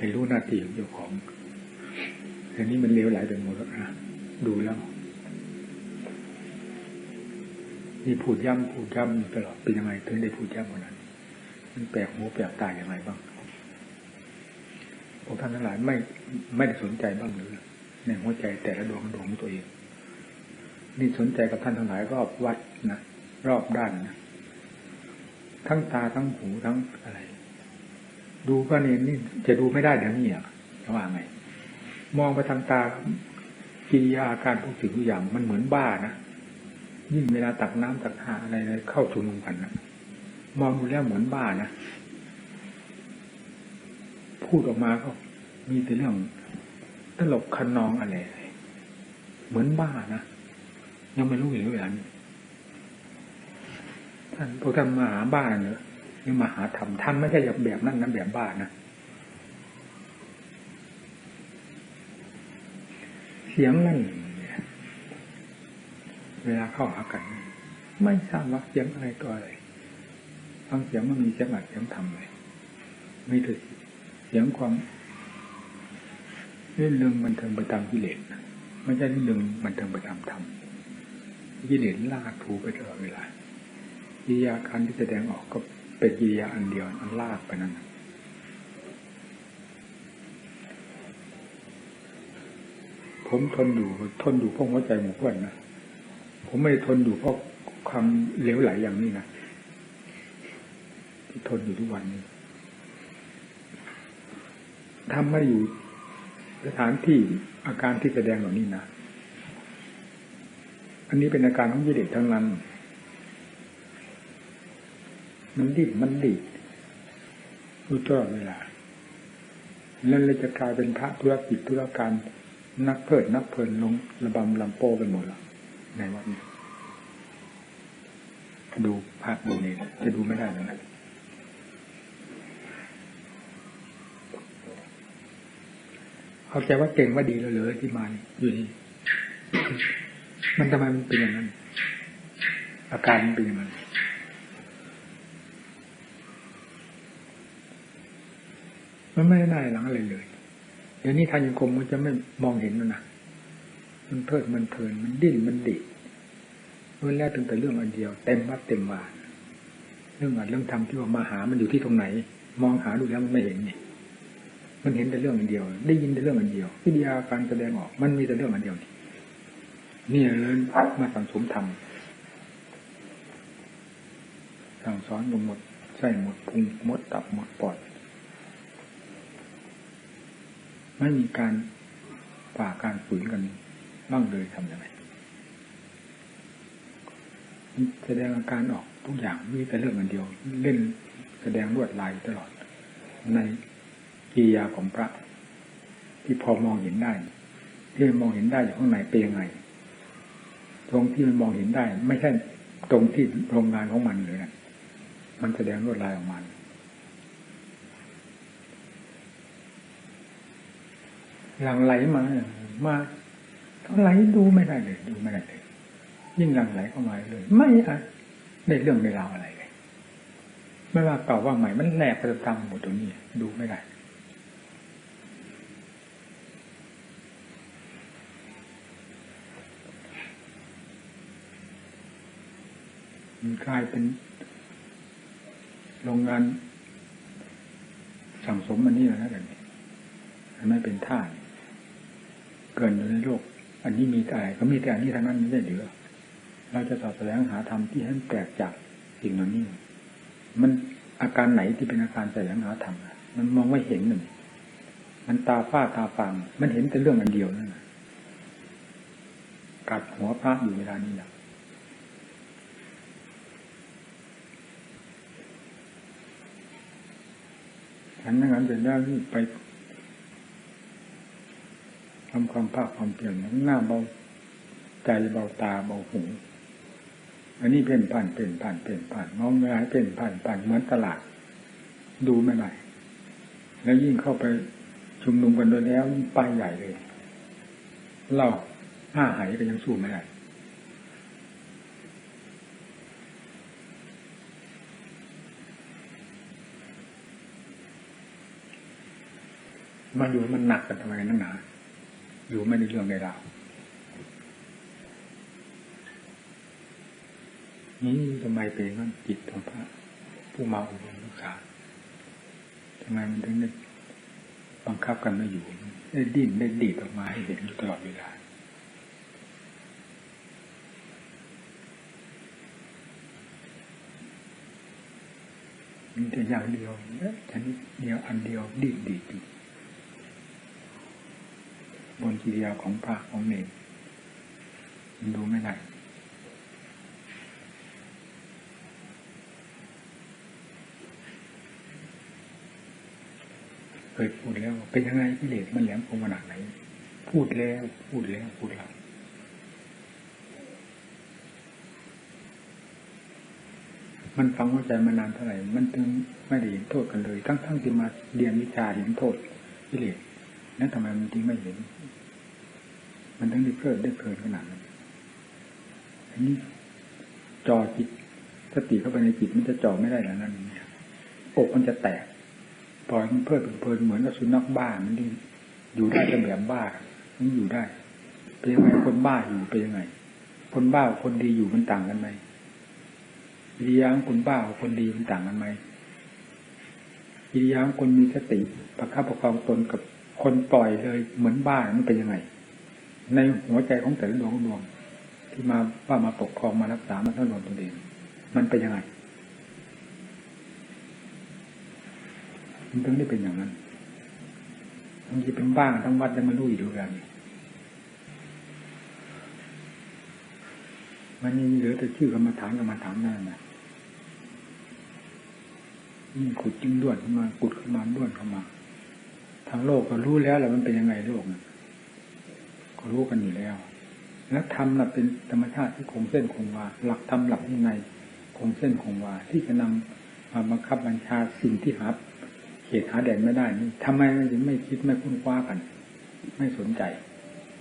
ให้รู้หน้าที่ของเจ้าของอันนี้มันเลวไหลไปหมดแล้วนะดูแล้วนี่พูดย้ำพูดย้ำตลอดเป็นยังไงถึงได้พูดย้ำวันนั้น มันแปลกหูแปลกตาอย่างไรบ้างพวกท่านทั้งหลายไม่ไม่ได้สนใจบ้างหรือในหัวใจแต่ละดวงดวงของตัวเอง นี่สนใจกับท่านทั้งหลายรอบวัดนะรอบด้านนะทั้งตาทั้งหูทั้งอะไร ดูก็นี่นี่จะดูไม่ได้เดี๋ยวนี้อะจะว่าไงมองไปทางตากิริยาอาการทุกสิ่งทุกอย่างมันเหมือนบ้านะยิ่งเวลาตักน้ำตักทาอะไรอะไรเข้าชุมนุมกันนะมองดูแล้วเหมือนบ้านะพูดออกมาก็มีแต่เรื่องตลกคันนองอะไรเหมือนบ้านะยังไม่รู้อยู่เลยอันท่านพวกท่านมาหาบ้าเนอะ นี่มหาธรรมท่านไม่ใช่แบบนั้นนะแบบบ้านะเสียงนั่นเวลาเข้าหากัน ไม่ทราบว่าเสียงอะไรตัวอะไรฟังเสียงมันมีเสียงอัดเสียงทำเลยไม่ถึงเสียงความเรื่องเรื่องมันเทิงไปตามกิเลสไม่ใช่เรื่องมันเทิงไปตามธรรมกิเลสลากถูไปตลอดเวลาพิยาการที่แสดงออกก็ เป็นกิริยาอันเดียวอันลากไปนั่นผมทนอยู่ทนอยู่เพราะหัวใจหมู่เพื่อนนะผมไม่ทนอยู่เพราะความเหลวไหลอย่างนี้นะที่ทนอยู่ทุกวันนี้ทำไม่อยู่สถานที่อาการที่แสดงเหล่านี้นะอันนี้เป็นอาการของยิเลสทั้งนั้น มันดิ้นมันดีดรู้ตลอดเวลาแล้วเลยจะกลายเป็นพระธุรกิจธุรการนักเพิดนักเพลินลงระบำลำโป้กันหมดแล้วในวัดนี้ดูพระดูนี่จะดูไม่ได้เลยนะเข้าใจว่าเก่งว่าดีแล้วเหรอที่มาอยู่นี่มันทำไมมันเป็นอย่างนั้น อาการมันเป็นอย่างนั้น มันไม่ได้หลังอะไรเลย เดี๋ยวนี้ทางยังคมมันจะไม่มองเห็นแล้วนะมันเพลิดมันเพลินมันดิ้นมันดิเมื่อแรกถึงแต่เรื่องอันเดียว เต็มวัดเต็มวาเรื่องอันเรื่องทำที่ว่ามาหามันอยู่ที่ตรงไหน มองหาดูแล้วมันไม่เห็นนี่มันเห็นแต่เรื่องอันเดียว ได้ยินแต่เรื่องอันเดียววิทยาการแสดงออก มันมีแต่เรื่องอันเดียวนี่เลยมาสั่งสมธรรมสั่งสอนหมดใส่หมดพุงหมดตับหมดปอด ไม่มีการฝ่าการฝืนกันบ้างเลยทำยังไงแสดงอาการออกทุกอย่างมีแต่เรื่องอันเดียว เล่นแสดงลวดลายตลอด ในกิยาของพระ ที่พอมองเห็นได้ ที่มองเห็นได้อยู่ข้างในเป็นยังไง ตรงที่มันมองเห็นได้ ไม่ใช่ตรงที่โรงงานของมันเลยนะมันแสดงลวดลายออกมา หลังไหลมามาเขาไหลดูไม่ได้เลยดูไม่ได้เลยยิ่งหลังไหลเข้ามาเลย ไม่อะในเรื่องในราวอะไรเลย ไม่ว่าเก่าว่าใหม่มันแหลกประจำหมดตรงนี้ดูไม่ได้มันกลายเป็นโรงงานสั่งสมมันนี่แล้วนะกันมันไม่เป็นท่าเกินอยู่ในโลก อันนี้มีแต่ก็มีแต่อันนี้ทั้งนั้นไม่ได้เหลือเราจะสอบแสวงหาธรรมที่ให้แตกจากสิ่งเหล่านี้ มันอาการไหนที่เป็นอาการแสวงหาธรรมมันมองไม่เห็นหนึ่งมันตาฝ้าตาฟังมันเห็นแต่เรื่องอันเดียวนั่นกัดหัวพระอยู่เวลานี้แหละฉันไม่งั้นจะได้รีบไป ทำความภาคความเปลี่ยนหน้าเบาใจเบาตาเบาหูอันนี้เป็นผ่านเป็นผ่านเป็นผ่านมองเวลาเป็นผ่านผ่านเหมือนตลาด ดูไม่ไหวแล้วยิ่งเข้าไปชุมนุมกันโดยแล้วไปใหญ่เลยเราห้าหายก็ยังสู้ไม่ได้มาอยู่มันหนักกันทำไมนั่นหนา อยู่ไม่ได้เรื่องใดราวนี่ทำไมเป็นงั้นจิตของพระผู้มาอบรมรักษาทำไมมันถึงได้บังคับกันไม่อยู่ ได้ดิ้นได้ดีดออกมาให้เห็นอยู่ตลอดเวลามีแต่อย่างเดียวชนิดเดียวอันเดียวดีดีดี บนกิริยาของพระของเนรมันดูไม่ได้เคยพูดแล้ว เป็นยังไงกิเลสมันแหลมคมขนาดไหน พูดแล้วพูดแล้วพูดแล้วมันฟังเข้าใจมานานเท่าไหร่ มันถึงไม่ได้เห็นโทษกันเลย ทั้งทั้งที่มาเรียนวิชาเห็นโทษกิเลส นั่นทำไมมันจึงไม่เห็น มันทั้งได้เพลิดได้เพลินขนาดนั้นอันนี้จอจิตสติเข้าไปในจิตมันจะจ่อไม่ได้แล้วนั่นเนี่ยอกมันจะแตกปล่อยมันเพลิดเพลินเหมือนกับสุนัขบ้ามันดีอยู่ได้แต่แบบบ้ามันอยู่ได้เป็นยังไงคนบ้าอยู่เป็นยังไง คนบ้าคนดีอยู่มันต่างกันไหมกิริยาของคนบ้ากับคนดีมันต่างกันไหมกิริยาของคนมีสติประคับประคองตนกับ คนปล่อยเลยเหมือนบ้ามันเป็นยังไง ในหัวใจของแต่ละดวงดวงที่มาว่ามาปกครองมารักษามาท่านนตัวเองมันเป็นยังไงมันถึงได้เป็นอย่างนั้นมันจะเป็นบ้าทั้งวัดยังไม่รู้อยู่กันมันยังเหลือแต่ชื่อกรรมฐานกรรมฐานนั่นนะยิ่งขุดยิ่งด้วนขึ้นมาขุดขึ้นมาด้วนเข้ามา ทางโลกก็รู้แล้วแหละมันเป็นยังไงโลกนะก็รู้กันอยู่แล้วแล้วธรรมน่ะเป็นธรรมชาติที่คงเส้นคงวาหลักธรรมหลักยังไงคงเส้นคงวาที่จะนำมาบังคับบัญชาสิ่งที่หาเขตหาแดนไม่ได้นี่ทำไมมันถึงไม่คิดไม่คุ้นคว้ากัน ไม่สนใจ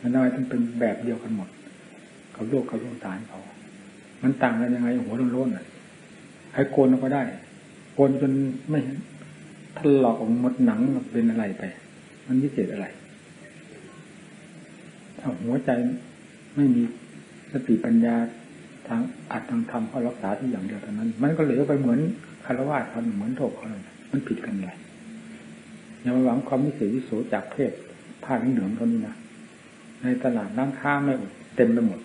มันทำไมต้องเป็นแบบเดียวกันหมดกับโลกกับโลกสารเขา มันต่างกันยังไงหัวโล้นๆอะให้โกนก็ได้โกนจนไม่ ถลอกออกหมดหนังเป็นอะไรไป มันวิเศษอะไรถ้าหัวใจไม่มีสติปัญญาทางอัดทางธรรมเขารักษาที่อย่างเดียวเท่านั้น มันก็เหลือไปเหมือนคารวะเขาเหมือนโถกเขามันผิดกันเลยอย่ามาหวังความวิเศษวิโสจากเพศภาเหนือเท่านี้นะในตลาดร้านค้าไม่เต็มไปหมด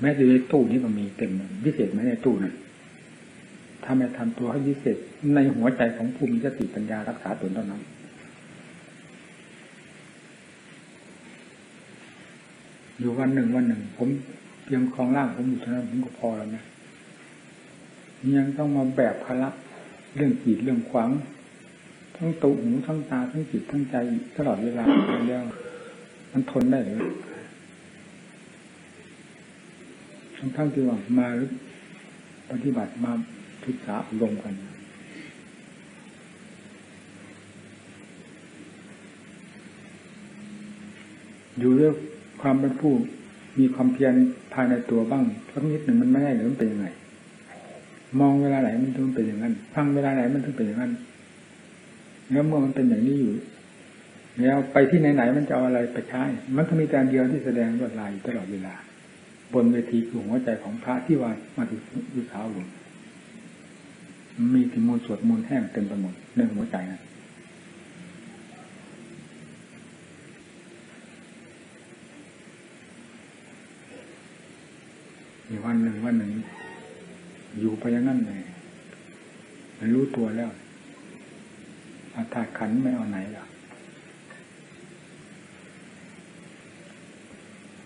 แม้แต่ในตู้นี้ก็มีเต็มวิเศษไหมในตู้นั้น ถ้าไม่ทำตัวให้วิเศษในหัวใจของภูมิสติปัญญารักษาตนเท่านั้นอยู่วันหนึ่งวันหนึ่ง ผมเพียงคลองล่างผมอยู่เท่านั้นผมก็พอแล้วนะยังต้องมาแบกภาระเรื่องขีดเรื่องขวางทั้งตุหูทั้งตาทั้งจิตทั้งใจตลอดเวลาแล้วมันทนได้หรือทั้งทั้งที่ว่ามาปฏิบัติมา ศึกษาอบรมกัน อยู่ด้วยความเป็นผู้มีความเพียรภายในตัวบ้างสักนิดหนึ่งมันไม่ได้หรือมันเป็นยังไง มองเวลาไหนมันถึงเป็นอย่างนั้น ฟังเวลาไหนมันถึงเป็นอย่างนั้นแล้วเมื่อมันเป็นอย่างนี้อยู่แล้วไปที่ไหนๆมันจะเอาอะไรไปใช้ มันก็มีการเดียวที่แสดงลวดลายตลอดเวลา บนเวทีคือหัวใจของพระที่ว่ามาถึงยุสาวห มีที่มูลสวดมูลแห้งเต็มไปหมดในหัวใจนะมีวันหนึ่งวันหนึ่ง อยู่ไปอย่างนั้นเลยมันรู้ตัวแล้ว อาถาขันไม่เอาไหนล่ะ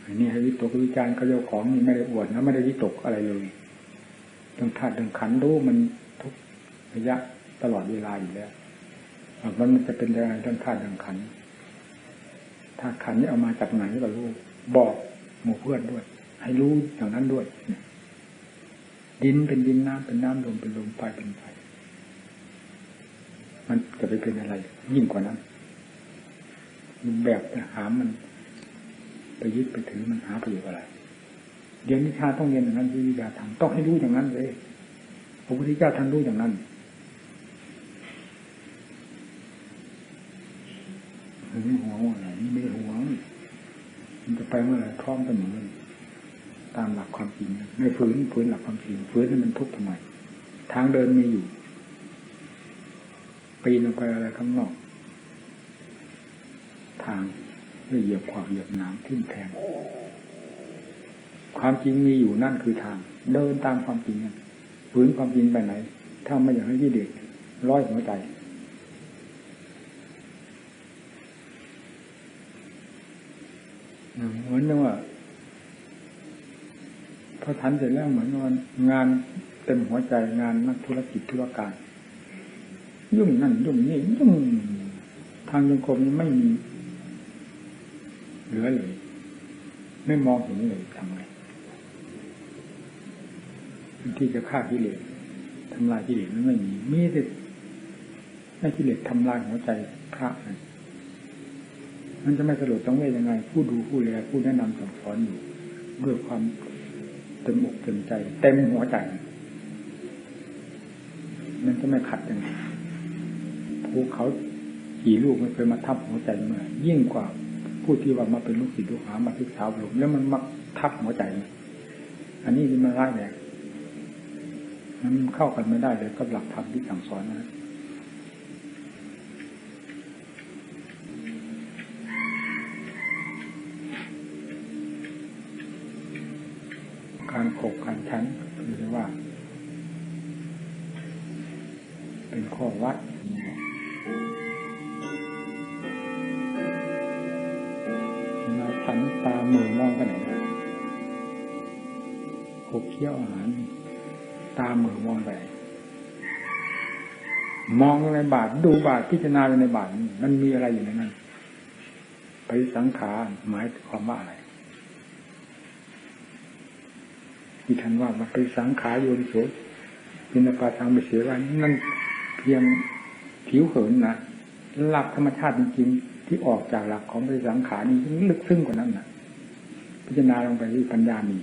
อันนี้ให้วิตกวิจารณ์เขาเจ้าของนี่ไม่ได้อวดนะไม่ได้วิตกอะไรเลยเรื่องธาตุเรื่องขันรู้มัน ทุกระยะตลอดเวลาอยู่แล้วมันจะเป็นยังไรื่องธาตุเรื่องขันธาตุขันนี่เอามาจากไหนก็รู้ บอกหมู่เพื่อนด้วย ให้รู้อย่างนั้นด้วย ดินเป็นดินน้ำเป็นน้ำลมเป็นลมไฟเป็นไฟมันจะไปเป็นอะไร ยิ่งกว่านั้นมันแบบหามันไปยึดไปถือมันหาประโยชน์อะไรเรียนวิชาต้องเรียนอย่างนั้นวิทยาทำต้องให้รู้อย่างนั้นเลย ระพุทธเจ้าท่านรู้อย่างนั้นหึงหวงอะไรนี่ไม่หวงมันจะไปเมื่อไหร่พร้อมกันหมดเลยตามหลักความจริงไม่ฝืนฝืนหลักความจริงฝืนให้มันทุกข์ทำไมทางเดินมีอยู่ปีนลงไปอะไรข้างนอก ทางไม่เหยียบขวากเหยียบน้ำทิ่มแทงความจริงมีอยู่นั่นคือทาง เดินตามความจริงนั่น ฝืนความจริงไปไหน ถ้าไม่อยากให้ยี่เด็กร้อยหัวใจเหมือนกับว่าพอทันเสร็จแล้วเหมือนว่างานเต็มหัวใจงานนักธุรกิจธุรการ ยุ่งนั่นยุ่งนี่ยุ่งทางยังคมไม่มีเหลือเลย ไม่มองเห็นเลยทำไง ที่จะฆ่ากิเลสทำลายกิเลสนั้นไม่มีมีแต่ให้กิเลสทำลายหัวใจพระนั่นมันจะไม่สลดต้องเวทยังไง ผู้ดูผู้เรียผู้แนะนำสั่งสอนอยู่ ด้วยความเต็มอกเต็มใจ เต็มหัวใจ มันจะไม่ขัดยังไงภูเขากี่ลูกไม่เคยมาทับหัวใจเมื่อยิ่งกว่าผู้ที่ว่ามาเป็นลูกศิษย์ลูกหามาศึกษาอบรมแล้วมันมาทับหัวใจ อันนี้มันร้ายแรง มันเข้ากันไม่ได้เลยกับหลักธรรมที่สั่งสอนนะการขบการชั้นคือว่า เป็นข้อวัดเราฉันตามือมองไปไหนขบเคี้ยวอาหาร ตาเหมือมองไปมองในบาทดูบาทพิจารณาในบาทมันมีอะไรอยู่ในนั้นไปสังขารหมายความว่าอะไรที่ท่านว่ามันเป็นสังขารโยนโสยินปาทางไปเสียว่านั่นเพียงผิวเหินนะหลักธรรมชาติจริงๆที่ออกจากหลักของเป็นสังขารนี่ลึกซึ้งกว่านั้นนะพิจารณาลงไปที่ปัญญามี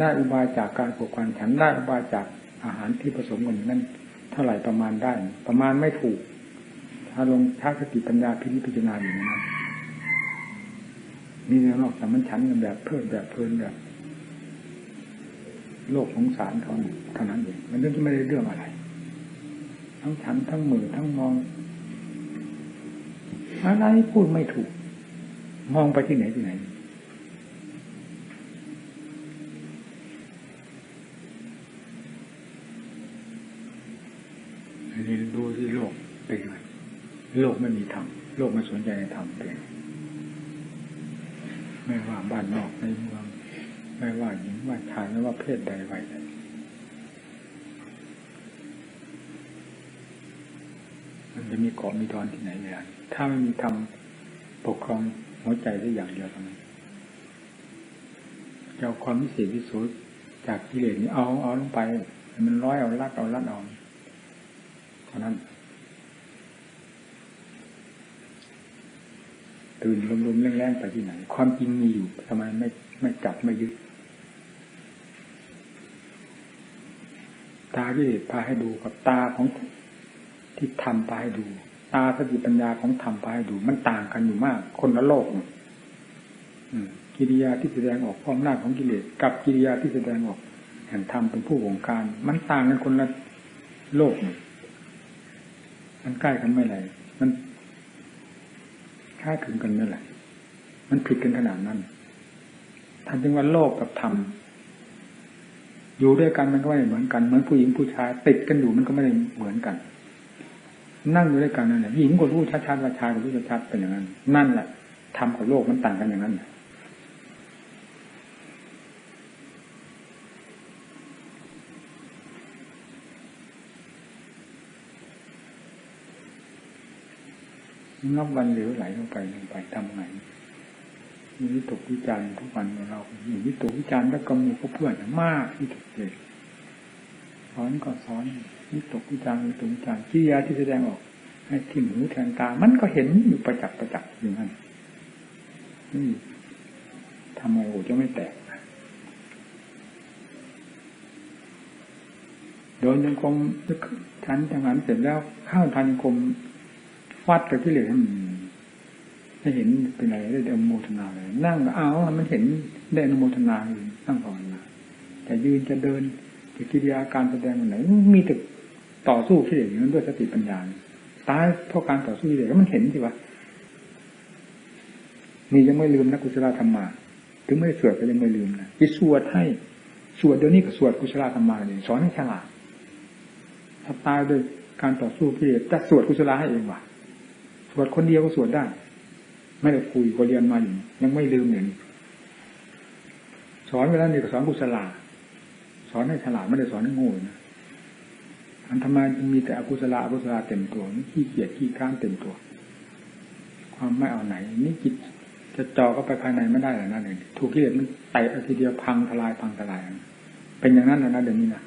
ได้อุบายจากการปกครองฉันได้อุบายจากอาหารที่ผสมกันนั้นเท่าไหร่ประมาณได้ ประมาณไม่ถูก ถ้าลงช้าสติปัญญาพิพิจารณาอยู่ในนั้นมีนอกจามันฉันกันแบบเพิ่มแบบเพลินแบบ โลกสงสารเขาเท่านั้นเองมันเรื่องที่ไม่ได้เรื่องอะไร ทั้งฉันทั้งมือทั้งมองอะไรพูดไม่ถูก มองไปที่ไหนที่ไหนนี้ดูที่โลก เป็นไงโลกไม่มีธรรมโลกไม่สนใจในธรรมเป็นไม่ว่าบ้านนอกในเมืองไม่ว่าหญิงว่าชายไม่ว่าเพศใดวัยใดมันจะมีเกาะมีดอนที่ไหนเลยถ้าไม่มีธรรมปกครองหัวใจได้อย่างเดียวเท่านั้นจะเอาความวิเศษวิโสจากกิเลสนี้เอาเอาลงไป มันร้อยเอาลัดเอาลัดเอาเท่านั้น ตื่นลมๆแรงๆไปที่ไหน ความจริงมีอยู่ทำไมไม่ไม่จับไม่ยึดตาที่พาให้ดูกับตาของที่ทำพาให้ดู ตาสติปัญญาของธรรมพาให้ดู มันต่างกันอยู่มาก คนละโลกกิริยาที่แสดงออกความหน้าของกิเลสกับกิริยาที่แสดงออกแห่งธรรมเป็นผู้วงการ มันต่างกันคนละโลกมันใกล้กันไม่ไรมัน ล้ายคลึงกันนั่นแหละ มันผิดกันขนาดนั้นท่านจึงว่าโลกกับธรรมอยู่ด้วยกันมันก็ไม่เหมือนกันเหมือนผู้หญิงผู้ชายติดกันอยู่มันก็ไม่ได้เหมือนกัน นั่งอยู่ด้วยกันนั่นแหละหญิงก็รู้ชัดๆว่าชายก็รู้ชัดๆเป็นอย่างนั้น นั่นแหละธรรมกับโลกมันต่างกันอย่างนั้น นับวันเหลวไหลลงไปลงไปทำไงมีวิตกวิจารณ์ทุกวันของเราอยู่วิตกวิจารณ์แล้วก็มีเพื่อนมากที่สุดเลยสอนก็สอนวิตกวิจารณ์วิตกวิจารณ์กิริยาที่แสดงออก ให้ทิ่หูแทงตา มันก็เห็นอยู่ประจักษ์ประจักษ์อยู่นั้นทำไมโอ้จะไม่แตกโดนยังคมทันทางานเสร็จแล้วเข้าทันคม ฟัดกับที่เลือให้เห็นเป็นอะไรได้อนุโมทนาเลยนั่งก็เอามันเห็นได้อนุโมทนาอยู่นั่งภาวนาแต่ยืนจะเดินจะกิริยาการแสดงมันไหนมีแต่ต่อสู้ที่เลือนั้นด้วยสติปัญญาตายเพราะการต่อสู้ที่เลือมันเห็นสิวะนี่ยังไม่ลืมนะกุศลธรรมมาถึงไม่สวดก็ยังไม่ลืมนะที่สวดให้สวดเดี๋ยวนี้ก็สวดกุศลธรรมมาเนี่ยสอนให้ฉลาดถ้าตายด้วยการต่อสู้ที่จะสวดกุศลให้เองว่ะ สวดคนเดียวก็สวดได้ ไม่ได้คุยก็เรียนมาอยู่ยังไม่ลืมอย่างนี้สอนไปแล้วนี่ก็สอนกุศลาสอนให้ฉลาดไม่ได้สอนให้โง่นะอันทำไมมีแต่อกุศลาอกุศลาเต็มตัวขี้เกียจขี้ข้านเต็มตัว ความไม่เอาไหน นี่จิตจะจอก็ไปภายในไม่ได้หรอกนะเนี่ยถูกกิเลสมันเตะทีเดียวพังทลายพังทลาย เป็นอย่างนั้นนะนะเดี๋ยวนี้นะ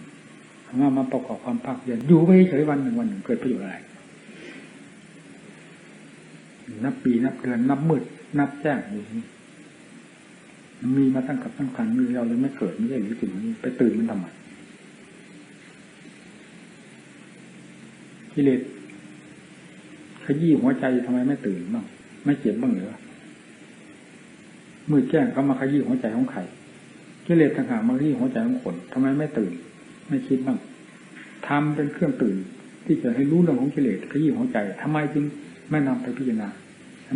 มามาประกอบความภาคเพียรอยู่ไปเฉยวันหนึ่งวันหนึ่งเกิดประโยชน์อะไร นับปีนับเดือนนับมืดนับแจ้งอยู่นี่มีมาตั้งกับตั้งกันมีเราเลยไม่เกิดไม่ใช่หรือสิ่งนี้ไปตื่นมันทำไมกิเลสขยี้หัวใจทำไมไม่ตื่นบ้างไม่เจ็บบ้างเหรอมือแจ้งเขามาขยี้หัวใจของใครกิเลสต่างหากมาขยี้หัวใจของคนทำไมไม่ตื่น ไม่คิดบ้างทำเป็นเครื่องตื่น ที่จะให้รู้เรื่องของกิเลสขยี้หัวใจทำไมจึง ไม่นำไปพิจารณา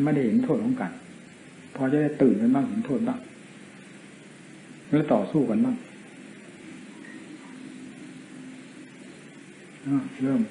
ไม่ได้เห็นโทษของกัน พอจะได้ตื่นกันบ้างเห็นโทษบ้างแล้วต่อสู้กันบ้างเริ่ม